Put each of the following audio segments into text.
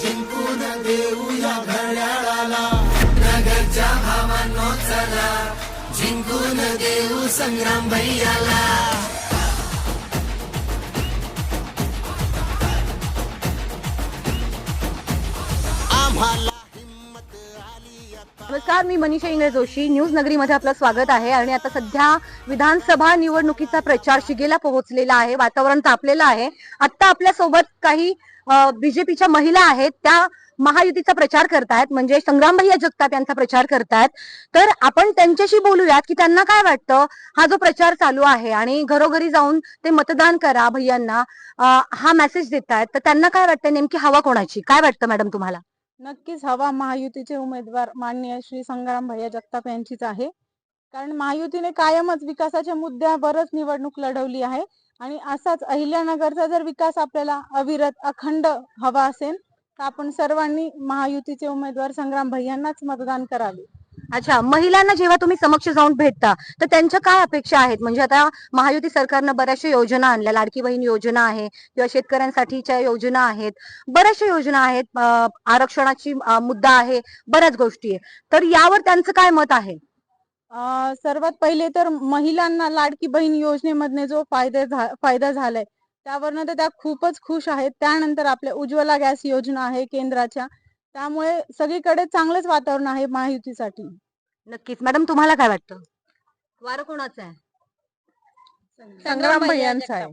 जिंकून देऊया घड्याळाला. नगरच्या भावांनो चला. जिंकून देऊ संग्राम भैयाला. आम्हाला नमस्कार मी मनीषा इंगळे जोशी. न्यूज नगरीमध्ये आपलं स्वागत आहे. आणि आता सध्या विधानसभा निवडणुकीचा प्रचार शिगेला पोहोचलेला आहे. वातावरण तापलेलं आहे. आता आपल्यासोबत काही बीजेपीच्या महिला आहेत त्या महायुतीचा प्रचार करतायत म्हणजे संग्रामभैया जगताप यांचा प्रचार करतायत. तर आपण त्यांच्याशी बोलूयात की त्यांना काय वाटतं? हा जो प्रचार चालू आहे आणि घरोघरी जाऊन ते मतदान करा भैयांना हा मेसेज देतायत तर त्यांना काय वाटतं नेमकी हवा कोणाची? काय वाटतं मॅडम तुम्हाला? नक्कीच हवा महायुतीचे उमेदवार माननीय श्री संग्राम भैया जगताप यांचीच आहे. कारण महायुतीने कायमच विकासाच्या मुद्द्यावरच निवडणूक लढवली आहे. आणि असाच अहिल्यानगरचा जर विकास आपल्याला अविरत अखंड हवा असेल तर आपण सर्वांनी महायुतीचे उमेदवार संग्राम भैयांनाच मतदान करावे. अच्छा महिलांना जेव्हा तुम्ही समक्ष जाऊन भेटता तर त्यांच्या काय अपेक्षा आहेत? म्हणजे आता महायुती सरकारनं बऱ्याचशा योजना आणल्या लाडकी बहीण योजना आहे किंवा शेतकऱ्यांसाठीच्या योजना आहेत बऱ्याचशा योजना आहेत आरक्षणाची मुद्दा आहे बऱ्याच गोष्टी आहे तर यावर त्यांचं काय मत आहे? सर्वात पहिले तर महिलांना लाडकी बहीण योजनेमधने जो फायदा झा फायदा झालाय त्यावरनं तर त्या खूपच खुश आहेत. त्यानंतर आपल्या उज्ज्वला गॅस योजना आहे केंद्राच्या. त्यामुळे सगळीकडे चांगलंच वातावरण आहे महायुतीसाठी. नक्कीच. मॅडम तुम्हाला काय वाटतं? वारं कोणाचं आहे? संग्राम भैयांचा आहे.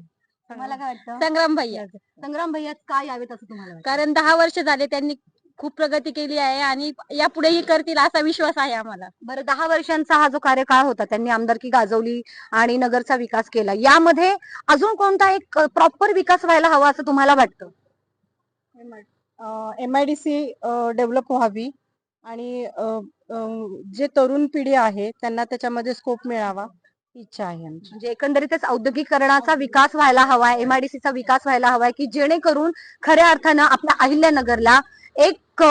तुम्हाला काय वाटतं? संग्राम भैया. संग्राम भैया काय यावेत असं तुम्हाला वाटतं? कारण दहा वर्ष झाले त्यांनी खूप प्रगती केली आहे आणि यापुढेही करतील असा विश्वास आहे आम्हाला. बरं दहा वर्षांचा हा जो कार्यकाळ होता त्यांनी आमदारकी गाजवली आणि नगरचा विकास केला. यामध्ये अजून कोणता एक प्रॉपर विकास व्हायला हवा असं तुम्हाला वाटतं? M I D C develop व्हावी आणि जे तरुण पिढी आहे त्यांना त्याच्यामध्ये स्कोप मिळावा ही इच्छा आहे म्हणजे एकंदरीतच औद्योगिकरणाचा विकास व्हायला हवाय एमआयडीसीचा विकास व्हायला हवाय की जेणेकरून खऱ्या अर्थानं आपल्या अहिल्यानगरला एक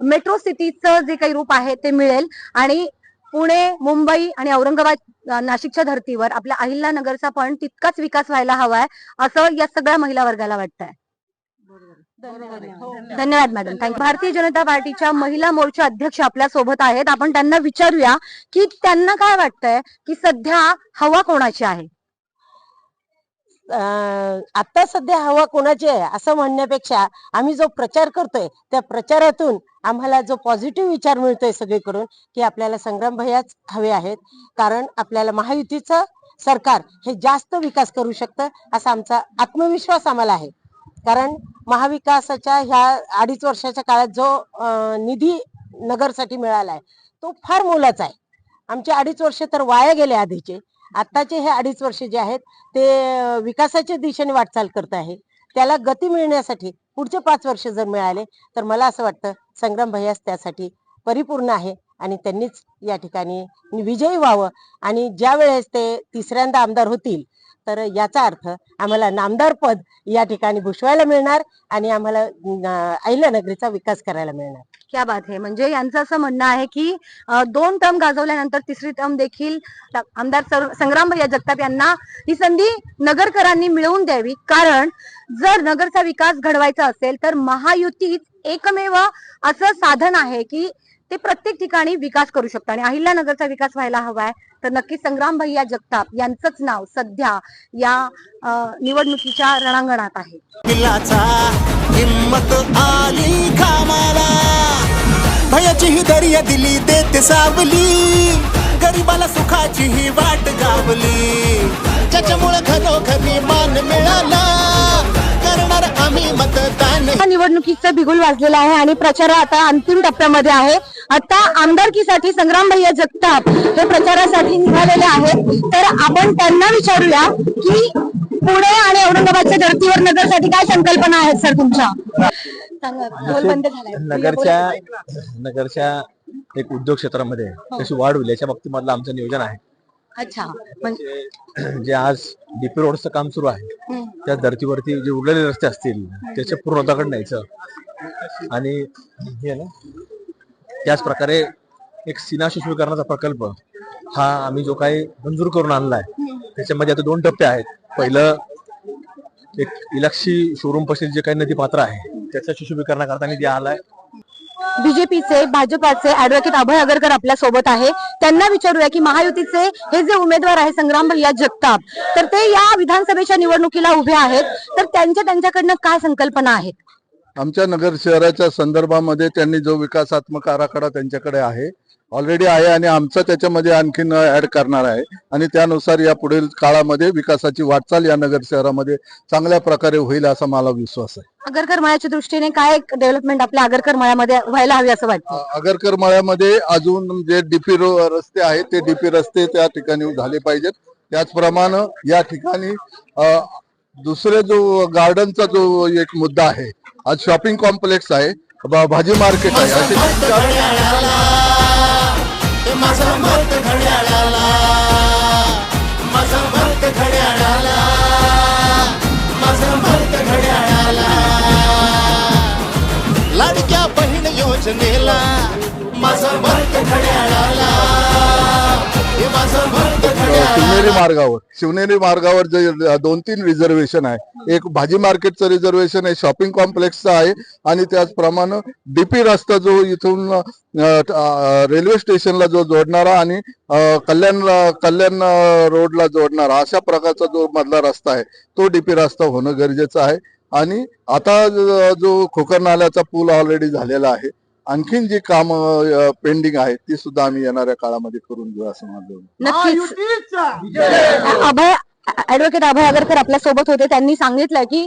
मेट्रो सिटीचं जे काही रूप आहे ते मिळेल. आणि पुणे मुंबई आणि औरंगाबाद नाशिकच्या धर्तीवर आपल्या अहिल्यानगरचा पण तितकाच विकास व्हायला हवाय असं या सगळ्या महिला वर्गाला वाटतंय. धन्यवाद मॅडम. थँक्यू भारतीय जनता पार्टीच्या महिला मोर्चा अध्यक्ष आपल्यासोबत आहेत. आपण त्यांना विचारूया की त्यांना काय वाटतंय की सध्या हवा कोणाची आहे? आता सध्या हवा कोणाची आहे असं म्हणण्यापेक्षा आम्ही जो प्रचार करतोय त्या प्रचारातून आम्हाला जो पॉझिटिव्ह विचार मिळतोय सगळीकडून की आपल्याला संग्राम भैयाच हवे आहेत. कारण आपल्याला महायुतीचं सरकार हे जास्त विकास करू शकतं असा आमचा आत्मविश्वास आम्हाला आहे. कारण महाविकासाच्या ह्या अडीच वर्षाच्या काळात जो निधी नगरसाठी मिळाला आहे तो फार मोलाचा आहे. आमचे अडीच वर्ष तर वाया गेले आधीचे. आत्ताचे हे अडीच वर्ष जे आहेत ते विकासाच्या दिशेने वाटचाल करत आहे. त्याला गती मिळण्यासाठी पुढचे पाच वर्ष जर मिळाले तर मला असं वाटतं संग्राम भैयास त्यासाठी परिपूर्ण आहे आणि त्यांनीच या ठिकाणी विजयी व्हावं. आणि ज्या वेळेस ते तिसऱ्यांदा आमदार होतील तर याचा अर्थ आम्हाला नामदार पद या ठिकाणी भूषवायला मिळणार आणि आम्हाला अं, अहिल्यानगरीचा विकास करायला मिळणार. क्या बात आहे म्हणजे यांचं असं म्हणणं आहे की दोन टर्म गाजवल्यानंतर तिसरी टर्म देखील आमदार संग्राम भैया जगताप यांना ही संधी नगरकरांनी मिळवून द्यावी. कारण जर नगरचा विकास घडवायचा असेल तर महायुतीच एकमेव असं साधन आहे की ते प्रत्येक ठिकाणी विकास करू शकतं आणि अहिल्यानगरचा विकास व्हायला हवाय तर नक्कीच संग्राम भैया जगताप यांचंच नाव सध्या या निवडणुकीच्या रणांगणात आहे. हिम्मत आली भयाची ही दर्या दिली देते सावली. गरीबाला सुखाची ही वाट गावली ज्याच्यामुळे घरोघरी मान मिळाला. करणार आम्ही मतदान. निवडणुकीचं बिगुल वाजलेलं आहे आणि प्रचार आता अंतिम टप्प्यामध्ये आहे. आता आमदारकीसाठी संग्राम भैया जगताप हे प्रचारासाठी निघालेले आहेत. तर आपण त्यांना विचारूया की पुणे आणि औरंगाबादच्या धर्तीवर नगरसाठी काय संकल्पना आहेत सर तुमच्या? सांगा, बोल बंद झालाय. नगरच्या नगरच्या एक उद्योग क्षेत्रामध्ये कशी वाढ होईल याच्या बाबतीमधलं आमचं नियोजन आहे. अच्छा म्हणजे जे- आज डीपी रोडचं काम सुरू आहे. त्या धर्तीवरती जे उरलेले रस्ते असतील त्याचे पूर्णताकडे न्यायचं आणि हे ना त्याचप्रकारे एक सीना शिशुकरणाचा प्रकल्प हा आम्ही जो काही मंजूर करून आणलाय त्याच्यामध्ये आता दोन टप्पे आहेत. पहिलं एक इलाक्षी शोरूमपासून जे काही नदी पात्र आहे त्याच्या सुशोभीकरणाकरता निधी आलाय. बीजेपीचे भाजपाचे ऍडव्होकेट अभय अगरकर आपल्यासोबत आहे. त्यांना विचारूया की महायुतीचे हे जे उमेदवार आहे संग्राम भैया जगताप तर ते या विधानसभेच्या निवडणुकीला उभे आहेत. तर त्यांच्या त्यांच्याकडनं काय संकल्पना आहेत? आमच्या नगर शहराच्या संदर्भामध्ये त्यांनी जो विकासात्मक आराखडा त्यांच्याकडे आहे ऑलरेडी आहे आणि आमचा त्याच्यामध्ये आणखीन ऍड करणार आहे. आणि त्यानुसार या पुढील काळामध्ये विकासाची वाटचाल या नगर शहरामध्ये चांगल्या प्रकारे होईल असा मला विश्वास आहे. आगरकर मळ्याच्या दृष्टीने काय डेव्हलपमेंट आपल्या आगरकर मळ्यामध्ये व्हायला हवी असं वाटतं? आगरकर मळ्यामध्ये अजून जे डीपी रस्ते आहेत ते डीपी रस्ते त्या ठिकाणी झाले पाहिजेत. त्याचप्रमाणे या ठिकाणी दुसरे जो गार्डनचा जो एक मुद्दा आहे आज शॉपिंग कॉम्प्लेक्स आहे. ब- भाजी मार्केट आहे. असे तीन चार ते माझं मत घड्याळाला माझं मत घड्याळाला माझं मत घड्याळाला लाडक्या बहीण योजनेला माझं मत घड्याळाला शिवनेरी मार्गावर शिवनेरी मार्गावर जे दोन तीन रिझर्वेशन आहे. एक भाजी मार्केटचं रिझर्वेशन आहे शॉपिंग कॉम्प्लेक्सचं आहे आणि त्याचप्रमाणे डीपी रस्ता जो इथून रेल्वे स्टेशनला जो जोडणारा आणि कल्याण कल्याण रोडला जोडणारा अशा प्रकारचा जो मधला रस्ता आहे तो डीपी रस्ता होणं गरजेचं आहे. आणि आता जो जो खोकर नाल्याचा पूल ऑलरेडी झालेला आहे आणखीन जी काम पेंडिंग आहेत ती सुद्धा आम्ही येणाऱ्या काळामध्ये करून घेऊ असं माझं नक्कीच. अभय ऍडव्होकेट अभय आगरकर आपल्यासोबत होते. त्यांनी सांगितलं की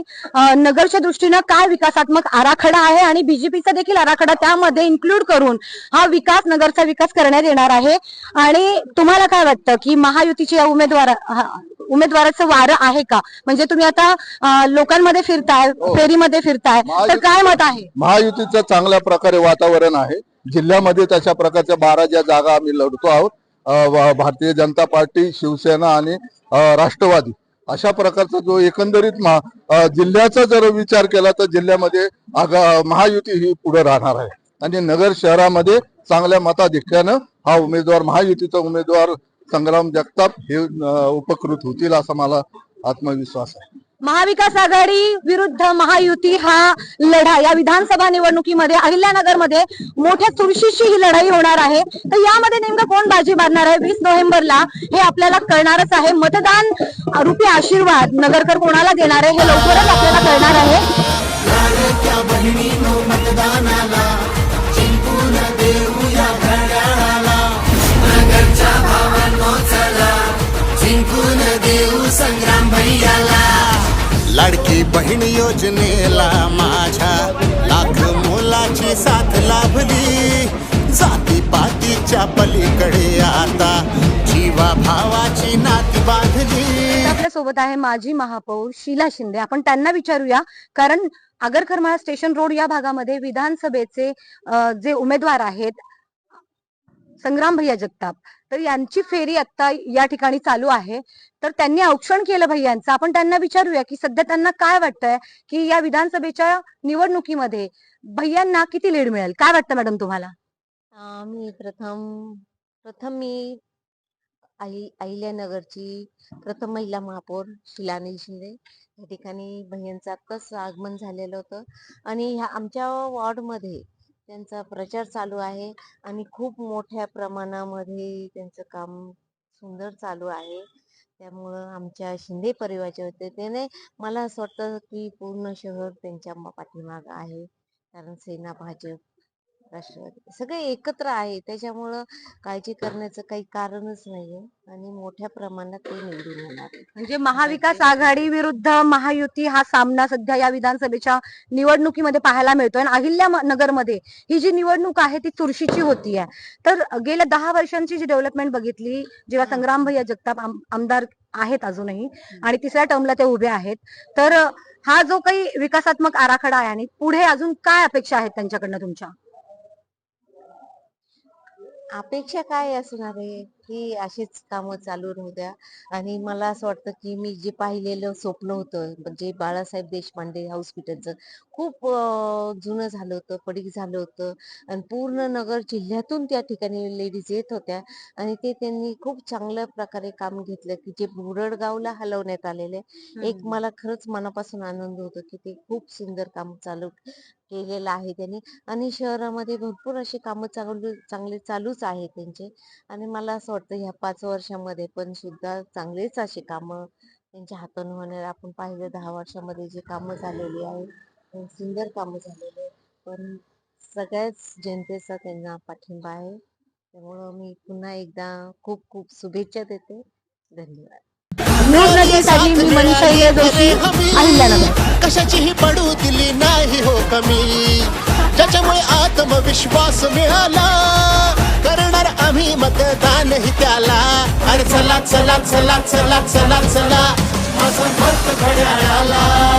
नगरच्या दृष्टीनं काय विकासात्मक आराखडा आहे आणि बीजेपीचा देखील आराखडा त्यामध्ये इन्क्लूड करून हा विकास नगरचा विकास करण्यात येणार आहे. आणि तुम्हाला काय वाटतं की महायुतीचे या उमेदवार हा, उमेदवाराचं वारं आहे का? म्हणजे तुम्ही आता लोकांमध्ये फिरताय फेरीमध्ये फिरताय तर काय मत आहे? महायुतीचं चांगल्या प्रकारे वातावरण आहे. जिल्ह्यामध्ये तशा प्रकारच्या बारा ज्या जागा आम्ही लढतो आहोत. भारतीय जनता पार्टी शिवसेना आणि राष्ट्रवादी. अशा प्रकारचा जो एकंदरीत महा- जिल्ह्याचा जर विचार केला तर जिल्ह्यामध्ये आगा महायुती ही पुढे राहणार आहे. आणि नगर शहरामध्ये चांगल्या मताधिक्यानं हा उमेदवार महायुतीचा उमेदवार संग्राम जगताप हे उपकृत होतील असा मला आत्मविश्वास आहे. महाविकास आघाडी विरुद्ध महायुती हा लढा या विधानसभा निवडणुकीमध्ये अहिल्यानगरमध्ये मोठ्या चुरशीची ही लढाई होणार आहे. तर यामध्ये नेमकं कोण बाजी मारणार आहे? वीस नोव्हेंबरला हे आपल्याला कळणारच आहे. मतदान रूपी आशीर्वाद नगरकर कोणाला देणार आहे हे लवकरच आपल्याला कळणार आहे. लाडकी बहीण योजनेला माझ्या लाख मोलाची साथ लाभली. जाती पातीच्या पलीकडे आता जीवा भावाची नाती बांधली. आपल्यासोबत आहे माजी महापौर शीला शिंदे. आपण त्यांना विचारूया कारण आगरकरमाळा स्टेशन रोड या भागामध्ये विधानसभेचे अ, जे उमेदवार आहेत संग्राम भैया जगताप तर यांची फेरी आता या ठिकाणी चालू आहे. तर त्यांनी औक्षण केलं भैयांचं. आपण त्यांना विचारूया की सध्या त्यांना काय वाटतंय की या विधानसभेच्या निवडणुकीमध्ये भैयांना किती लीड मिळेल? काय वाटतं मॅडम तुम्हाला? मी प्रथम प्रथम मी आई अहिल्यानगरची प्रथम महिला महापौर शिलानी शिंदे. या ठिकाणी भैयांचं आत्ताच आगमन झालेलं होतं. आणि ह्या आमच्या वॉर्डमध्ये त्यांचा प्रचार चालू आहे आणि खूप मोठ्या प्रमाणामध्ये त्यांचं काम सुंदर चालू आहे. त्यामुळं आमच्या शिंदे परिवाराचे होते. त्याने मला असं वाटतं की पूर्ण शहर त्यांच्या म- पाठीमागं आहे. कारण सेना भाजप राष्ट्रवादी सगळे एकत्र आहे. त्याच्यामुळं काळजी करण्याचं काही कारणच नाहीये आणि मोठ्या प्रमाणात ते निवडून येणार. म्हणजे महाविकास आघाडी विरुद्ध महायुती हा सामना सध्या या विधानसभेच्या निवडणुकीमध्ये पाहायला मिळतोय. आणि अहिल्या नगरमध्ये ही जी निवडणूक आहे ती चुरशीची होती आहे. तर गेल्या दहा वर्षांची जी डेव्हलपमेंट बघितली जेव्हा संग्राम भैया जगताप आम- आमदार आहेत अजूनही आणि तिसऱ्या टर्मला ते उभे आहेत. तर हा जो काही विकासात्मक आराखडा आहे आणि पुढे अजून काय अपेक्षा आहेत त्यांच्याकडनं तुमच्या? अपेक्षा काय असणार आहे? की अशीच कामं चालू राहू द्या. आणि मला असं वाटतं की मी जे पाहिलेलं स्वप्न होतं म्हणजे बाळासाहेब देशपांडे हॉस्पिटलचं खूप जुनं झालं होतं पडीक झालं होतं. आणि पूर्ण नगर जिल्ह्यातून त्या ठिकाणी लेडीज येत होत्या. आणि ते त्यांनी खूप चांगल्या प्रकारे काम घेतलं की जे बुरडगावला हलवण्यात आलेले एक मला खरंच मनापासून आनंद होतो की ते खूप सुंदर काम चालू केलेलं आहे त्यांनी. आणि शहरामध्ये भरपूर असे कामं चालू चांगले चालूच आहे त्यांचे. आणि मला असं वाटतं ह्या पाच वर्षामध्ये पण सुद्धा चांगलेच असे कामं त्यांच्या हातून होणार. आपण पाहिलं दहा वर्षामध्ये जे कामं झालेली आहे अं सुंदर कामं झालेली आहे पण सगळ्याच जनतेचा त्यांना पाठिंबा आहे. त्यामुळं मी पुन्हा एकदा खूप खूप शुभेच्छा देते. धन्यवाद. कशाचीही पडू दिली नाही हो कमी. ज्याच्यामुळे आत्मविश्वास मिळाला. करणार आम्ही मतदान ही त्याला अरे चला चला चला चला चला चला. माझा मत घड्याळाला.